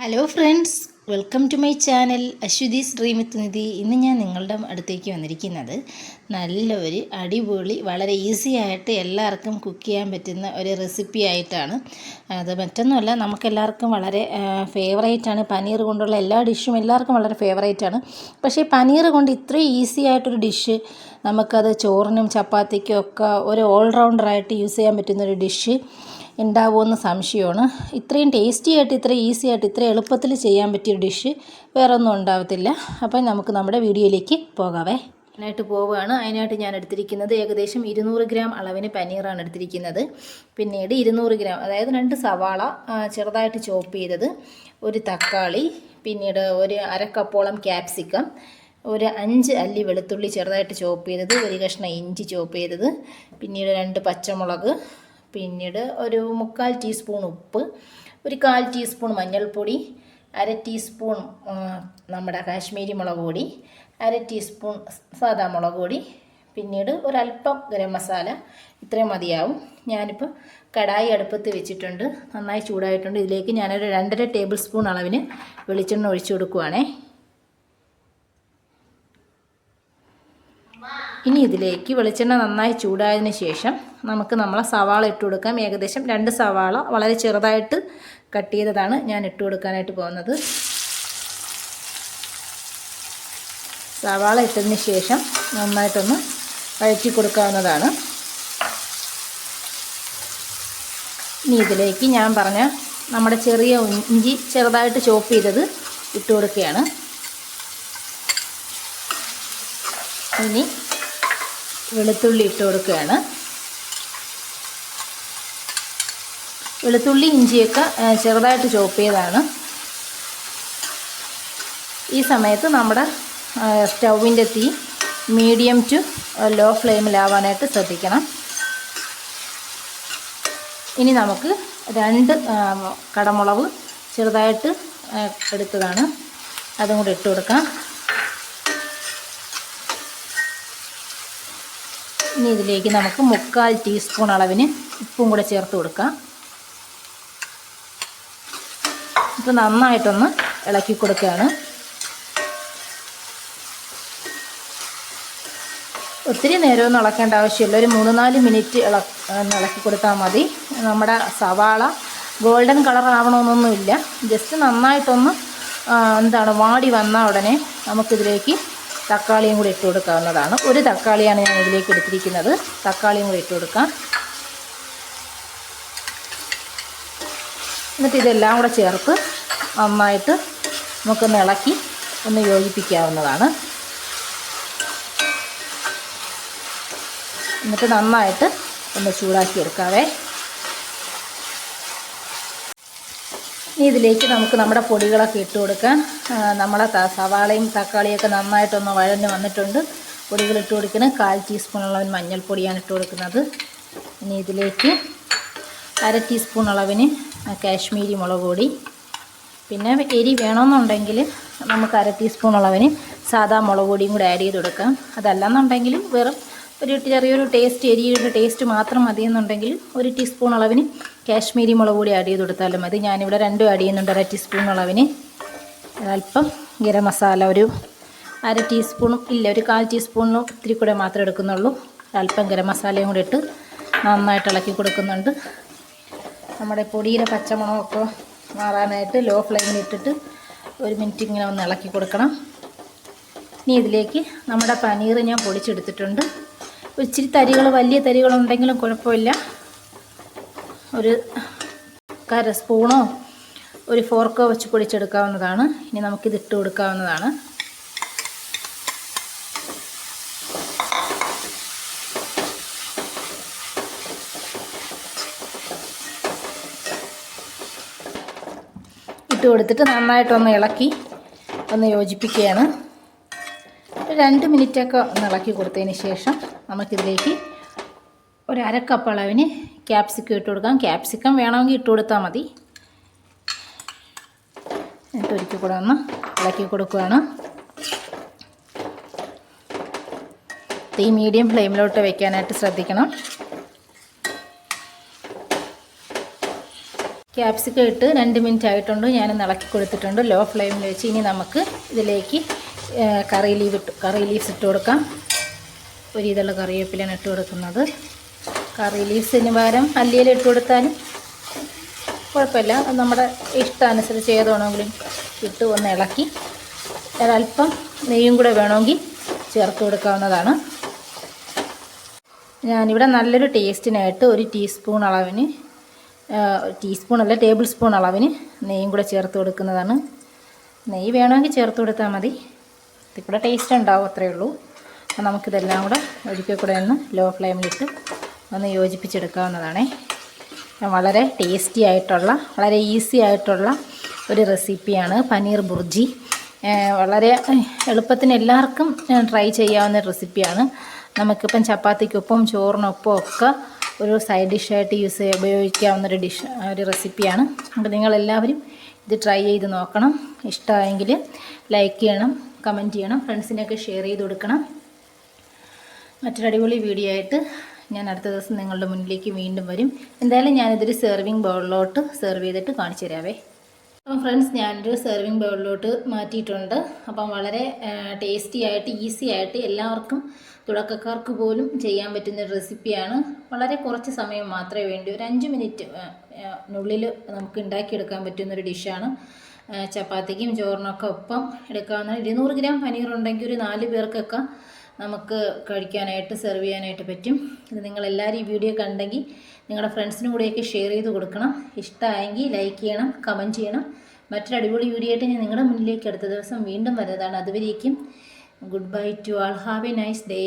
Hello friends welcome to my channel Aswathy Sreemithnidhi ഇന്ന് ഞാൻ നിങ്ങളുടെ അടുത്തേക്ക് വന്നിരിക്കുന്നത് നല്ലൊരു അടിപൊളി വളരെ ഈസി ആയിട്ട് എല്ലാവർക്കും കുക്ക് ചെയ്യാൻ പറ്റുന്ന ഒരു റെസിപ്പി ആയിട്ടാണ്. അത് മറ്റൊന്നുമല്ല നമുക്കെല്ലാവർക്കും വളരെ ഫേവറേറ്റാണ് പനീർ കൊണ്ടുള്ള എല്ലാ ഡിഷും എല്ലാവർക്കും വളരെ ഫേവറേറ്റാണ് പക്ഷേ പനീർ കൊണ്ട് ഇത്രയും ഈസി ആയിട്ടൊരു ഡിഷ് നമുക്കത് ചോറിനും ചപ്പാത്തിക്കും ഒക്കെ ഒരു ഓൾറൗണ്ടറായിട്ട് യൂസ് ചെയ്യാൻ പറ്റുന്ന ഒരു ഡിഷ് ഉണ്ടാവുമെന്ന് സംശയമാണ്. ഇത്രയും ടേസ്റ്റി ആയിട്ട് ഇത്രയും ഈസി ആയിട്ട് ഇത്ര എളുപ്പത്തിൽ ചെയ്യാൻ പറ്റിയ ഡിഷ് വേറെ ഒന്നും ഉണ്ടാവത്തില്ല. അപ്പം നമുക്ക് നമ്മുടെ വീഡിയോയിലേക്ക് പോകാവേ. അതിനായിട്ട് പോവുകയാണ്. അതിനായിട്ട് ഞാൻ എടുത്തിരിക്കുന്നത് ഏകദേശം ഇരുന്നൂറ് ഗ്രാം അളവിന് പനീറാണ് എടുത്തിരിക്കുന്നത്. പിന്നീട് ഇരുന്നൂറ് ഗ്രാം അതായത് രണ്ട് സവാള ചെറുതായിട്ട് ചോപ്പ് ചെയ്തത് ഒരു തക്കാളി പിന്നീട് ഒരു അരക്കപ്പോളം ക്യാപ്സിക്കം ഒരു അഞ്ച് അല്ലി വെളുത്തുള്ളി ചെറുതായിട്ട് ചോപ്പ് ചെയ്തത് ഒരു കഷ്ണം ഇഞ്ചി ചോപ്പ് ചെയ്തത് പിന്നീട് രണ്ട് പച്ചമുളക് പിന്നീട് ഒരു മുക്കാൽ ടീസ്പൂൺ ഉപ്പ് ഒരു കാൽ ടീസ്പൂൺ മഞ്ഞൾപ്പൊടി അര ടീസ്പൂൺ നമ്മുടെ കാശ്മീരി മുളക് പൊടി അര ടീസ്പൂൺ സാദാ മുളക് പൊടി പിന്നീട് ഒരല്പം ഗരം മസാല ഇത്രയും മതിയാവും. ഞാനിപ്പോൾ കടായി അടുപ്പത്ത് വെച്ചിട്ടുണ്ട്. നന്നായി ചൂടായിട്ടുണ്ട്. ഇതിലേക്ക് ഞാനൊരു രണ്ടര ടേബിൾ സ്പൂൺ അളവിന് വെളിച്ചെണ്ണ ഒഴിച്ചു കൊടുക്കുവാണേ. ഇനി ഇതിലേക്ക് വെളിച്ചെണ്ണ നന്നായി ചൂടായതിന് ശേഷം നമുക്ക് നമ്മളെ സവാള ഇട്ട് കൊടുക്കാം. ഏകദേശം രണ്ട് സവാള വളരെ ചെറുതായിട്ട് കട്ട് ചെയ്തതാണ് ഞാൻ ഇട്ട് കൊടുക്കാനായിട്ട് പോകുന്നത്. സവാള ഇട്ടതിന് ശേഷം നന്നായിട്ടൊന്ന് വഴറ്റി കൊടുക്കാവുന്നതാണ്. ഇനി ഇതിലേക്ക് ഞാൻ പറഞ്ഞ നമ്മുടെ ചെറിയ ഇഞ്ചി ചെറുതായിട്ട് ചോപ്പ് ചെയ്തത് ഇട്ട് കൊടുക്കുകയാണ്. ഇനി വെളുത്തുള്ളി ഇട്ട് കൊടുക്കുകയാണ്. വെളുത്തുള്ളി ഇഞ്ചിയൊക്കെ ചെറുതായിട്ട് ചോപ്പ് ചെയ്തതാണ് ഈ സമയത്ത് നമ്മുടെ സ്റ്റൗവിന്റെ തീ മീഡിയം ടു ലോ ഫ്ലെയിമിലാവാനായിട്ട് ശ്രദ്ധിക്കണം. ഇനി നമുക്ക് രണ്ട് കടമുളക് ചെറുതായിട്ട് എടുത്തതാണ്. അതും കൂടി ഇട്ട് കൊടുക്കാം ഇനി ഇതിലേക്ക് നമുക്ക് മുക്കാൽ ടീസ്പൂൺ അളവിന് ഉപ്പും കൂടെ ചേർത്ത് കൊടുക്കാം. ഇപ്പോൾ നന്നായിട്ടൊന്ന് ഇളക്കി കൊടുക്കുകയാണ്. ഒത്തിരി നേരമൊന്നും ഇളക്കേണ്ട ആവശ്യമില്ല. ഒരു മൂന്ന് നാല് മിനിറ്റ് ഇള ഇളക്കി കൊടുത്താൽ മതി. നമ്മുടെ സവാള ഗോൾഡൻ കളർ ആവണമെന്നൊന്നുമില്ല ജസ്റ്റ് നന്നായിട്ടൊന്ന് എന്താണ് വാടി വന്ന ഉടനെ നമുക്കിതിലേക്ക് തക്കാളിയും കൂടി ഇട്ട് കൊടുക്കാവുന്നതാണ്. ഒരു തക്കാളിയാണ് ഞാൻ ഇതിലേക്ക് എടുത്തിരിക്കുന്നത്. തക്കാളിയും കൂടി ഇട്ട് കൊടുക്കാം. എന്നിട്ട് ഇതെല്ലാം കൂടെ ചേർത്ത് നന്നായിട്ട് നമുക്കൊന്ന് ഇളക്കി ഒന്ന് യോജിപ്പിക്കാവുന്നതാണ്. എന്നിട്ട് നന്നായിട്ട് ഒന്ന് ചൂടാക്കി എടുക്കാവേ. ഇതിലേക്ക് നമുക്ക് നമ്മുടെ പൊടികളൊക്കെ ഇട്ട് കൊടുക്കാം. നമ്മളെ സവാളയും തക്കാളിയൊക്കെ നന്നായിട്ടൊന്ന് വഴഞ്ഞ് വന്നിട്ടുണ്ട്. പൊടികൾ ഇട്ട് കൊടുക്കുന്നത് കാൽ ടീസ്പൂൺ അളവിന് മഞ്ഞൾപ്പൊടിയാണ് ഇട്ട് കൊടുക്കുന്നത്. ഇനി ഇതിലേക്ക് അര ടീസ്പൂൺ കാശ്മീരി മുളക് പൊടി. പിന്നെ എരി വേണമെന്നുണ്ടെങ്കിൽ നമുക്ക് അര ടീസ്പൂൺ സാധാ മുളക് പൊടിയും കൂടെ ആഡ് ചെയ്ത് കൊടുക്കാം. അതല്ലെന്നുണ്ടെങ്കിൽ വെറും ഒരു ചെറിയൊരു ടേസ്റ്റ് എരിയുടെ ടേസ്റ്റ് മാത്രം മതി എന്നുണ്ടെങ്കിൽ ഒരു ടീസ്പൂൺ അളവിന് കാശ്മീരി മുളക് പൊടി ആഡ് ചെയ്ത് കൊടുത്താലും മതി. ഞാനിവിടെ രണ്ടും ആഡ് ചെയ്യുന്നുണ്ട്. അര ടീസ്പൂൺ അളവിന്. അല്പം ഗരം മസാല ഒരു അര ടീസ്പൂണും ഇല്ല ഒരു കാൽ ടീസ്പൂണിനും ഇത്തിരി കൂടെ മാത്രമേ എടുക്കുന്നുള്ളൂ. അല്പം ഗരം മസാലയും കൂടി ഇട്ട് നന്നായിട്ട് ഇളക്കി കൊടുക്കുന്നുണ്ട്. നമ്മുടെ പൊടിയുടെ പച്ചമുളകൊക്കെ മാറാനായിട്ട് ലോ ഫ്ലെയിമിൽ ഇട്ടിട്ട് ഒരു മിനിറ്റ് ഇങ്ങനെ ഒന്ന് ഇളക്കി കൊടുക്കണം. ഇനി ഇതിലേക്ക് നമ്മുടെ പനീർ ഞാൻ പൊടിച്ചെടുത്തിട്ടുണ്ട്. ഒരു ഇച്ചിരി തരികൾ വലിയ തരികളുണ്ടെങ്കിലും കുഴപ്പമില്ല. ഒരു കര സ്പൂണോ ഒരു ഫോർക്കോ വെച്ച് പൊടിച്ചെടുക്കാവുന്നതാണ്. ഇനി നമുക്കിത് ഇട്ട് കൊടുക്കാവുന്നതാണ്. ഇട്ട് കൊടുത്തിട്ട് നന്നായിട്ടൊന്ന് ഇളക്കി ഒന്ന് യോജിപ്പിക്കുകയാണ്. രണ്ട് മിനിറ്റൊക്കെ ഒന്ന് ഇളക്കി കൊടുത്തതിന് ശേഷം നമുക്കിതിലേക്ക് ഒരു അരക്കപ്പ് കപ്പ് അളവിന് ക്യാപ്സിക്കം ഇട്ട് കൊടുക്കാം. ക്യാപ്സിക്കം വേണമെങ്കിൽ ഇട്ട് കൊടുത്താൽ മതി. എന്നിട്ട് ഒരിക്കൽ കൂടെ ഒന്ന് ഇളക്കി കൊടുക്കുകയാണ്. തീ മീഡിയം ഫ്ലെയിമിലോട്ട് വെക്കാനായിട്ട് ശ്രദ്ധിക്കണം. ക്യാപ്സിക്കം ഇട്ട് രണ്ട് മിനിറ്റ് ആയിട്ടുണ്ട്. ഞാൻ ഇളക്കി കൊടുത്തിട്ടുണ്ട്. ലോ ഫ്ലെയിമിൽ വെച്ച് ഇനി നമുക്ക് ഇതിലേക്ക് കറി ലീവ് ഇട്ട് കറി ലീവ്സ് ഇട്ട് കൊടുക്കാം. ഒരു ഇതുള്ള കറിവേപ്പിലാണ് ഇട്ട് കൊടുക്കുന്നത്. കറി ലീവ്സിന് പകരം അല്ലിയിൽ ഇട്ട് കൊടുത്താലും കുഴപ്പമില്ല. നമ്മുടെ ഇഷ്ടാനുസരിച്ച് ഏതാണെങ്കിലും ഇട്ട് ഒന്ന് ഇളക്കി ഒരല്പം നെയ്യും കൂടെ വേണമെങ്കിൽ ചേർത്ത് കൊടുക്കാവുന്നതാണ്. ഞാനിവിടെ നല്ലൊരു ടേസ്റ്റിനായിട്ട് ഒരു ടീസ്പൂൺ അളവിന് ടീസ്പൂൺ അല്ല ടേബിൾ സ്പൂൺ അളവിന് നെയ്യും കൂടെ ചേർത്ത് കൊടുക്കുന്നതാണ്. നെയ്യ് വേണമെങ്കിൽ ചേർത്ത് കൊടുത്താൽ മതി. ഇതിൽ ടേസ്റ്റ് ഉണ്ടാവും അത്രയേ ഉള്ളൂ. അപ്പോൾ നമുക്കിതെല്ലാം കൂടെ ഒരിക്കൽ കൂടെ ഒന്ന് ലോ ഫ്ലെയിമിലിട്ട് ഒന്ന് യോജിപ്പിച്ചെടുക്കാവുന്നതാണേ. വളരെ ടേസ്റ്റി ആയിട്ടുള്ള വളരെ ഈസി ആയിട്ടുള്ള ഒരു റെസിപ്പിയാണ് പനീർ ബുർജി. വളരെ എളുപ്പത്തിന് എല്ലാവർക്കും ട്രൈ ചെയ്യാവുന്ന റെസിപ്പിയാണ്. നമുക്കിപ്പം ചപ്പാത്തിക്കൊപ്പം ചോറിനൊപ്പം ഒക്കെ ഒരു സൈഡ് ഡിഷായിട്ട് യൂസ് ഉപയോഗിക്കാവുന്ന ഒരു ഡിഷ് ഒരു റെസിപ്പിയാണ്. അപ്പോൾ നിങ്ങളെല്ലാവരും ഇത് ട്രൈ ചെയ്ത് നോക്കണം. ഇഷ്ടമായെങ്കിൽ ലൈക്ക് ചെയ്യണം കമന്റ് ചെയ്യണം ഫ്രണ്ട്സിനൊക്കെ ഷെയർ ചെയ്ത് കൊടുക്കണം. മറ്റൊരു അടിപൊളി വീഡിയോ ആയിട്ട് ഞാൻ അടുത്ത ദിവസം നിങ്ങളുടെ മുന്നിലേക്ക് വീണ്ടും വരും. എന്തായാലും ഞാനിതൊരു സെർവിങ് ബൗളിലോട്ട് സെർവ് ചെയ്തിട്ട് കാണിച്ചു തരാവേ. അപ്പം ഫ്രണ്ട്സ് ഞാനൊരു സെർവിങ് ബൗളിലോട്ട് മാറ്റിയിട്ടുണ്ട്. അപ്പം വളരെ ടേസ്റ്റി ആയിട്ട് ഈസി ആയിട്ട് എല്ലാവർക്കും തുടക്കക്കാർക്ക് പോലും ചെയ്യാൻ പറ്റുന്ന റെസിപ്പിയാണ് വളരെ കുറച്ച് സമയം മാത്രമേ വേണ്ടി ഒരു അഞ്ച് മിനിറ്റ് നുള്ളിൽ നമുക്ക് ഉണ്ടാക്കിയെടുക്കാൻ പറ്റുന്നൊരു ഡിഷാണ് ചപ്പാത്തിക്കും ചോറിനൊക്കെ ഒപ്പം എടുക്കാവുന്ന ഇരുന്നൂറ് ഗ്രാം പനീർ ഉണ്ടെങ്കിൽ ഒരു നാല് പേർക്കൊക്കെ നമുക്ക് കഴിക്കാനായിട്ട് സെർവ് ചെയ്യാനായിട്ട് പറ്റും. ഇത് നിങ്ങളെല്ലാവരും ഈ വീഡിയോ കണ്ടെങ്കിൽ നിങ്ങളുടെ ഫ്രണ്ട്സിനും കൂടെയൊക്കെ ഷെയർ ചെയ്ത് കൊടുക്കണം. ഇഷ്ടമായെങ്കിൽ ലൈക്ക് ചെയ്യണം കമന്റ് ചെയ്യണം. മറ്റൊരു അടിപൊളി വീഡിയോ ആയിട്ട് ഞാൻ നിങ്ങളുടെ മുന്നിലേക്ക് അടുത്ത ദിവസം വീണ്ടും വരുന്നതാണ് അതുവരേക്കും good bye to all have a nice day